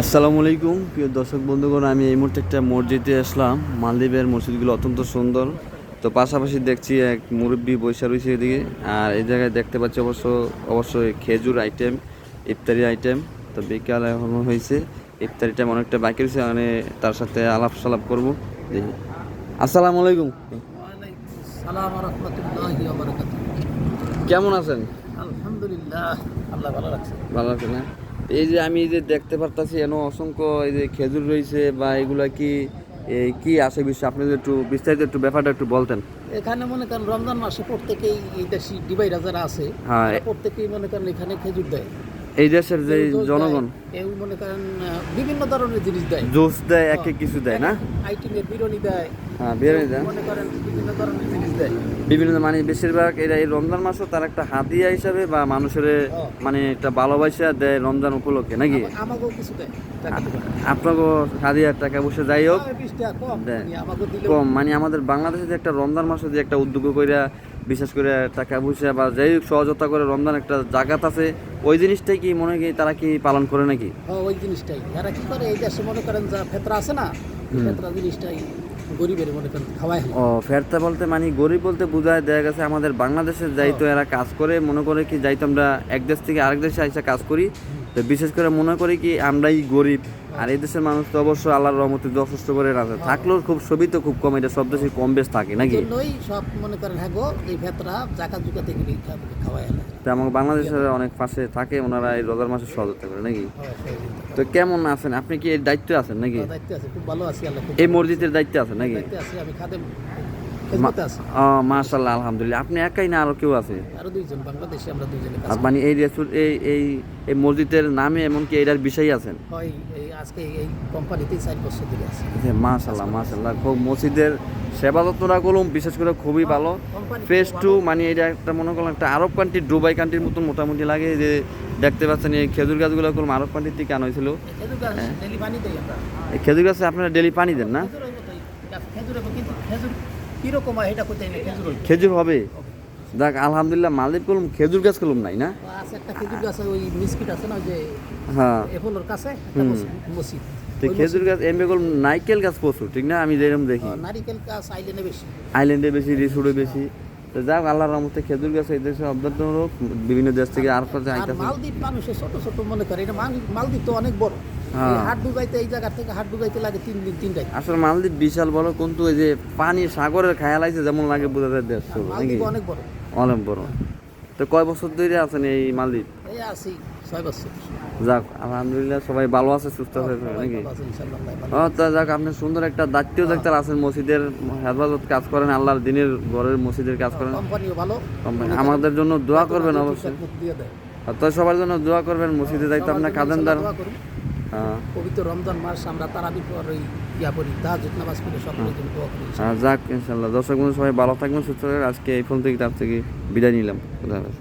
আসসালামু আলাইকুম প্রিয় দর্শক বন্ধুগণ আমি এই মুহূর্তে একটা মসজিদে আসলাম। মালদ্বীপের মসজিদগুলো অত্যন্ত সুন্দর। তো পাশাপাশি দেখছি এক মুরব্বী বৈশা রয়েছে এদিকে। আর এই জায়গায় দেখতে পাচ্ছি অবশ্য অবশ্যই খেজুর আইটেম ইফতারি আইটেম তো বিকাল এখন হয়েছে ইফতারি টাইম অনেকটা বাকি রয়েছে মানে তার সাথে আলাপ সালাপ করব আসসালামু আলাইকুম। কেমন আছেন? আলহামদুলিল্লাহ আল্লাহ ভালো রাখছে। ভালো আছেন না এই যে আমি এই যে দেখতে পারতাছি এন অসংখ্য এই যে খেজুর রয়েছে বা এগুলা কি এই কি আছে বিষয় আপনি একটু বিস্তারিত একটু ব্যাপারটা একটু বলতেন। এখানে মনে করেন রমজান মাসে প্রত্যেকেই এই দেশি ডিভাইডার যারা আছে হ্যাঁ প্রত্যেকেই মনে করেন এখানে খেজুর দেয়। এই দেশের যে জনগণ। কেউ মনে করেন বিভিন্ন ধরনের জিনিস দেয়। জুস দেয় এক এক কিছু দেয় না? আইটেমের বিরনি দেয় হ্যাঁ বেরোয় দেয়। মনে করেন বিভিন্ন ধরনের জিনিস দেয়। বিভিন্ন মানে বেশিরভাগ এরা এই রমজান মাসও তার একটা হাতিয়া হিসাবে বা মানুষের মানে একটা ভালোবাসা দেয় রমজান উপলক্ষে নাকি। আপনাকে হাদিয়ার টাকা পয়সা যাই হোক। কম মানে আমাদের বাংলাদেশে যে একটা রমজান মাসে যে একটা উদ্যোগ করে বিশেষ করে টাকা পয়সা বা যাই হোক সহযোগিতা করে রমজান একটা জাগাত আছে ওই জিনিসটাই কি মনে হয় তারা কি পালন করে নাকি? ওই জিনিসটাই। এরা কি করে? এই দেশে মনে করেন যা ফেতরা আছে না ফেতরা জিনিসটাই গরিবের মনে করেন খাওয়াই ও ফেরতা বলতে মানে গরিব বলতে বোঝায় দেখা গেছে আমাদের বাংলাদেশে যাইতো এরা কাজ করে মনে করে কি যাইতো আমরা এক দেশ থেকে আরেক দেশে আইসা কাজ করি। তো বিশেষ করে মনে করি কি আমরাই গরিব। আর এই দেশের মানুষ তো অবশ্য আল্লাহর রহমতে যথেষ্ট করে আছে থাকলেও খুব ছবি তো খুব কম এটা সব দেশে কম বেশ থাকে নাকি? সব মনে করেন হ্যাঁ এই ভেতরা জাকাত জুকা থেকে খাওয়াই তো আমাকে বাংলাদেশের অনেক পাশে থাকে ওনারা এই রোজার মাসে সহযোগিতা করে নাকি? তো কেমন আছেন? আপনি কি এর দায়িত্বে আছেন নাকি? দায়িত্বে আছে খুব ভালো আছি আল্লাহ এই মসজিদের দায়িত্বে আছেন নাকি? দায়িত্বে আছি আমি খাদেম। মাশাল্লাহ আলহামদুলিল্লাহ। আপনি একাই না আরও কেউ আছে? আরও দুইজন বাংলাদেশে আমরা দুইজনে কাজ মানে এই এই এই এই মসজিদের নামে এমনকি এটার বিষয় আছেন? হয় এই আজকে এই কোম্পানিতেই চার বছর ধরে আছে। মাশাল্লাহ মাশাল্লাহ খুব মসজিদের সেবা যত্নটা করলাম বিশেষ করে খুবই ভালো। কোম্পানি ফেস টু মানে এটা একটা মনে করলাম একটা আরব কান্ট্রি দুবাই কান্ট্রির মতন মোটামুটি লাগে যে দেখতে পাচ্ছেন এই খেজুর গাছগুলো করলাম আরব কান্ট্রির থেকে আনা হয়েছিল। খেজুর গাছ গাছে আপনারা ডেলি পানি দেন না? খেজুর কিন্তু খেজুর কীরকম হয় এটা কোথায় খেজুর। খেজুর হবে। দেখ আলহামদুলিল্লাহ মালদ্বীপ করলাম খেজুর গাছ করলাম নাই না? আছে একটা খেজুর গাছ ওই মিসকিট আছে না যে হ্যাঁ। এফোলোর কাছে মসজিদ- তো খেজুর গাছ এমনি করলাম নাইকেল গাছ প্রচুর ঠিক না? আমি যেরকম দেখি। ও, নারিকেল গাছ আইল্যান্ডে বেশি। আইল্যান্ডে বেশি রিসোর্টে বেশি তো যাক আল্লাহর রহমতে খেজুর গাছ এই দেশে অব্যাহত হোক বিভিন্ন দেশ থেকে আর কাছে আর মালদ্বীপ মানুষের ছোট ছোট মনে করে এটা মালদ্বীপ তো অনেক বড়। হ্যাঁ। হাট ডুবাইতে এই জায়গা থেকে হাট ডুবাইতে লাগে তিন দিন তিন আসলে মালদ্বীপ বিশাল বড় কিন্তু এই যে পানি সাগরের খেয়াল আছে যেমন লাগে বোঝা যায় দেশ মালদ্বীপ অনেক বড়। অনেক বড়। তো কয় বছর ধরে আছেন এই মালদ্বীপ? এই আছি ছয় বছর। যাক আলহামদুলিল্লাহ সবাই ভালো আছে সুস্থ আছে নাকি? ও তো যাক আপনি সুন্দর একটা দায়িত্ব দেখতে আছেন মসজিদের হেফাজত কাজ করেন আল্লাহর দিনের ঘরের মসজিদের কাজ করেন। ভালো। আমাদের জন্য দোয়া করবেন অবশ্যই। তো সবার জন্য দোয়া করবেন মসজিদে দায়িত্ব সবার আপনার জন্য হ্যাঁ। পবিত্র রমজান মাস আমরা তারাবির পর ওই ইয়া করি তাহাজুদ নামাজ পড়ে সকলের জন্য দোয়া করি আর যাক ইনশাআল্লাহ। দর্শক বন্ধু সবাই ভালো থাকবেন সুস্থ থাকবেন। আজকে এই ফোন থেকে তার থেকে বিদায় নিলাম। খুদা হাফেজ।